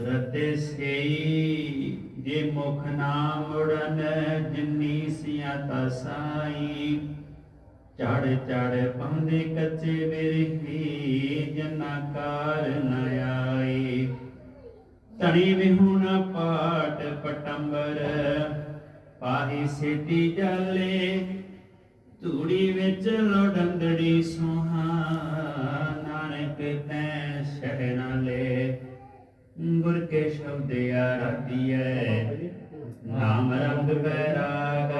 ਰਤੇ ਸਈ, ਜੇ ਮੁਖ ਨਾ ਮੁੜਨ, ਜਿਨੀ ਸਿਆ ਤਾ ਸਾਈ। ਚੜ ਚੜ ਪੰਦੇ ਕੱਚੇ ਬਿਰਹੀ ਜਨਾ ਕਾਰ ਨ ਆਈ। ਧਣੀ ਵਿਹੁਣ ਪਾਟ ਪਟੰਬਰ, ਪਾਹੀ ਸੇਤੀ ਜਾਲੇ, ਧੂੜੀ ਵਿੱਚ ਲੋਡੰਦੜੀ ਸੁਹਾ। ਗੁਰ ਕੇ ਸ਼ਬਦ ਆਰਾਧੀਐ ਨਾਮ ਰੰਗ ਬੈਰਾਗ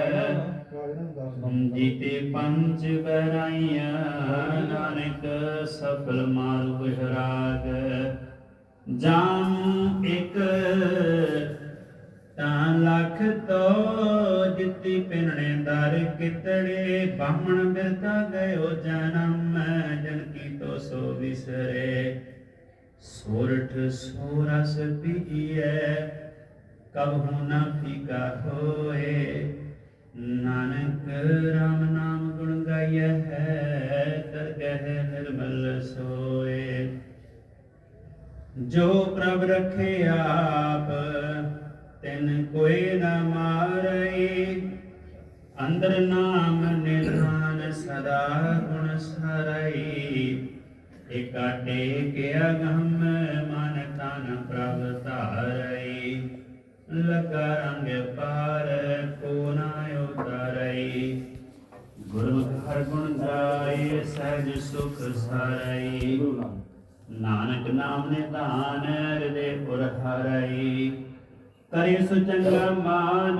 ਜੀਤੇ ਪੰਜ ਬਰਾਈਆਂ ਨਾਨਕ ਸਫਲ ਮਾਰੂ ਬਿਹਰਾਗ। ਜਾਮ ਇੱਕ, ਤਾਂ ਲੱਖ ਤੋ ਜਿੱਤੀ ਪਿੰਨੇ ਦਰ ਕਿਤੜੇ, ਬਾਹਮਣ ਬਿਰਤਾ ਗਇਓ ਜਨਮ ਜਨ ਕੀ ਤੋ ਸੋ ਵਿਸਰੇ। ਸੋਰਠ ਸੋਰਸ ਪੀਏ ਕਬ ਨਾ ਫੀਕਾ ਹੋਏ ਨਾਨਕ ਰਾਮ ਨਾਮ ਗੁਣ ਗਾਇਆ ਹੈ ਦਰਗਹਿ ਨਿਰਮਲ ਸੋਏ। ਜੋ ਪ੍ਰਭ ਰਖੇ ਆਪ, ਤਿਨ ਕੋਈ ਨ ਮਾਰਈ ਅੰਦਰ ਨਾਮ ਨਿਰਮਾਨ ਸਦਾ ਗੁਣ ਸਰਈ ਇਕਾਟੇ ਕੇ ਅਗੰਮ ਮਨ ਤਨ ਪ੍ਰਭ ਧਾਰਈ ਲਗਾ ਰੰਗ ਪਾਰ ਕੋ ਨਾ ਉਤਾਰਈ ਗੁਰਮੁਖ ਹਰ ਗੁਣ ਗਾਏ, ਸਹਿਜ ਸੁਖ ਸਾਰਈ ਨਾਨਕ ਨਾਮ ਨੇ ਧਾਨ ਹਿਰਦੇ ਪੁਰ ਹਰਈ ਕਰੇ ਸੁ ਚੰਗਾ ਮਾਨ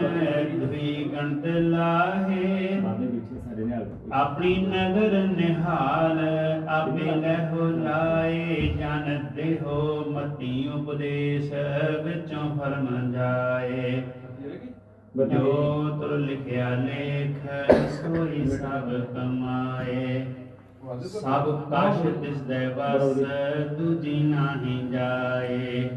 ਦੁਈ ਗਣਤ ਲਾਹੇ ਆਪਣੀ ਨਗਰ ਨਿਹਾਲ ਆਪੇ ਲਹਿੋ ਲਾਏ, ਜਾਣਦੇ ਹੋ ਮਤੀ ਉਪਦੇਸ਼ ਵਿੱਚੋਂ ਫਰਮ ਜਾਏ। ਜੋ ਤੁਰ ਲਿਖਿਆ ਲੇਖ, ਸੋਈ ਸਭ ਕਮਾਏ। ਸਭ ਕਾਸ਼ ਤਿਸ ਦੇ ਵਸ ਦੂਜੀ ਨਾਹੀ ਜਾਏ।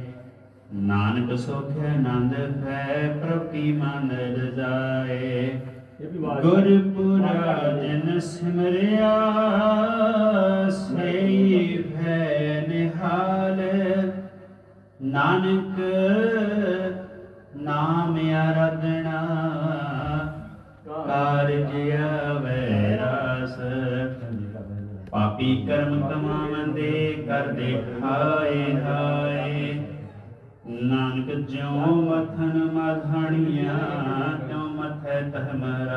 ਨਾਨਕ ਸੁਖ ਆਨੰਦ ਹੈ, ਪ੍ਰਭ ਕੀ ਮਨ ਰਜ਼ਾਏ। ਗੁਰਪੁਰਾ ਜਨ ਸਿਮਰਿਆ, ਸਈ ਭੈ ਨਿਹਾਲ ਨਾਨਕ ਨਾਮ ਆਰਾਧਨਾ, ਕਾਰਜ ਆਵੈ ਰਸ। ਪਾਪੀ ਕਰਮ ਕਮਾਵੰਦੇ ਕਰਦੇ ਖਾਏ ਹਾਏ। ਨਾਨਕ ਜਿਉ ਮਥਨ ਮਧਾਣੀਆਂ, ਤਿਉ ਮਥੈ ਤਹ ਮਰਾਏ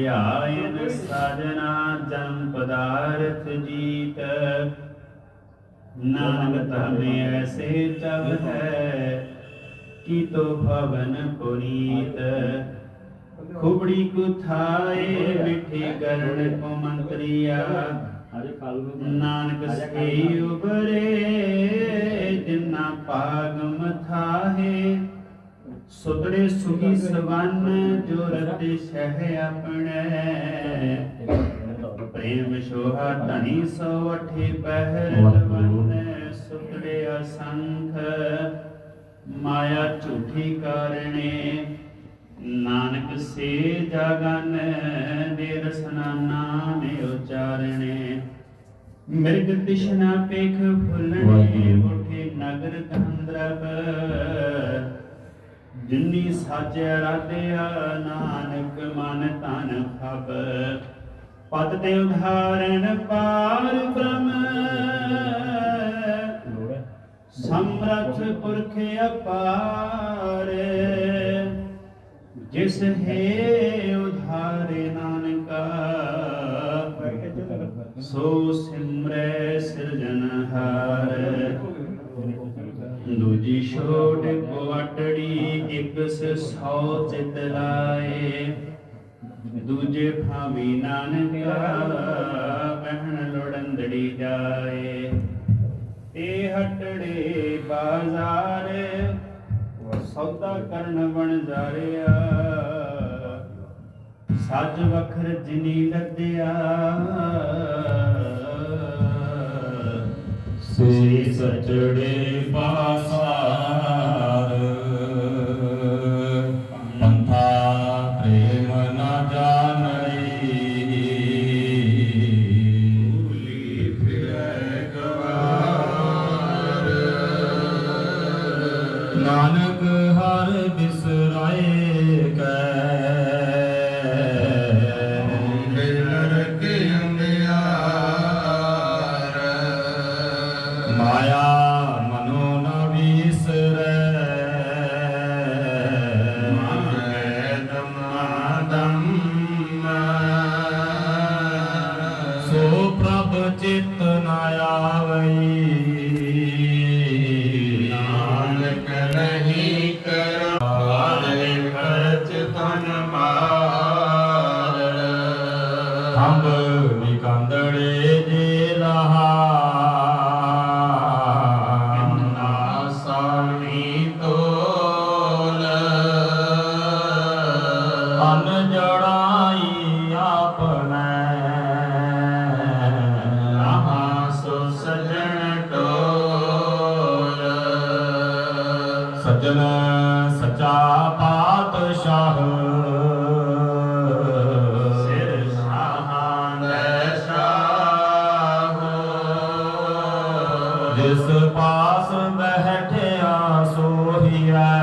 ਧਿਆਇਨ ਸਾਜਨਾ ਜਨਮ ਪਦਾਰਥ ਜੀਤ। ਨਾਨਕ ਤਮੇ ਐਸੇ ਚਵ ਹੈ ਕੀ ਤੋ ਭਵਨ ਪੁਨੀਤ। ਖੁਬੜੀ ਕੁਥਾਏ ਮਿੱਠੀ ਗਰਣ ਕੋ ਮੰਤਰੀਆ ਨਾਨਕ ਸੇ ਉਬਰੇ ਜਿਨਾ ਪਾਗਮ ਸੁਤੜੇ ਸੁਗੀ ਸਵਨ ਜੋ ਰਤੇ ਸਹਿ ਆਪਣੇ। ਪ੍ਰੇਮ ਸ਼ੋਹਾ ਧਨੀ ਸੋ ਅਠੇ ਪਹਿਰ ਲਵਨ ਸੁਤੜੇ ਅਸੰਖ। ਮਾਇਆ ਝੂਠੀ ਕਾਰਣੇ ਨਾਨਕ ਸੇ ਜਗਨ ਦੇ ਰਸਨਾ ਨਾਮ ਉਚਾਰਣੇ। ਮਿਰਗ ਤਿਸ਼ਨਾ ਪੇਖ ਫੁੱਲਣੇ ਉਠੇ ਨਗਰ ਕੰਦਰਬ ਜਿਨੀ ਸਾਜਿਆ ਰਾਧਿਆ ਨਾਨਕ ਮਨ ਤਨ ਖਬ। ਪਦ ਤੇ ਉਧਾਰਨ ਪਾਰ ਬ੍ਰਹਮ। ਸਮਰਥ ਪੁਰਖ ਅਪਾਰ। ਜਿਸ ਹੈ ਉਧਾਰੇ ਨਾਨਕਾ। ਸੋ ਸਿਮਰੈ ਸਿਰਜਨਹਾਰ ਦੂਜੀ ਛੋਟ ਕੋ ਅਟੜੀ ਸੌ ਚਿਤ ਲਾਏ। ਦੂਜੇ ਭਾਵੀ ਨਾਨਕਾ ਬਹਿਣ ਲੋੜੰਦੜੀ ਜਾਏ। ਇਹ ਹਟੜੇ ਬਾਜ਼ਾਰ, ਸੌਦਾ ਕਰਨ ਬਣ ਜਾਰਿਆ। ਸੱਜ ਵਖਰ ਜਿਨੀ ਲੱਦਿਆ। ਸੇ ਸਚੜੇ ਪਾਸਾਰ। ਮੰਥਾ ਪ੍ਰੇਮ ਨਾ ਜਾਣਈ ਭੂਲੀ ਫਿਰੈ ਗਵਾਰ ਨਾਨਕ ਹਰ ਬਿਸਰਾਏ ਕੈ। ਮਾਇਆ ਮਨੋ ਨ ਵਿਸਰੈ। ਚਿਤ ਨ ਆਵਈ। ਨਾਨਕ ਨਹੀਂ ਕਰਾਲੇ ਖਰਚ ਤਨ ਮਾਰ ਖੰਭ ਨਿਕੰਦੜੇ ਜੇ। ਸਜਣ ਸਚਾ ਪਾਤਸ਼ਾਹ। ਸਿਰ ਸਾਹਾਂ ਦੇ ਸ਼ਾਹ। ਜਿਸ ਪਾਸ ਬਹਿਠਿਆ ਸੋਹੀਐ।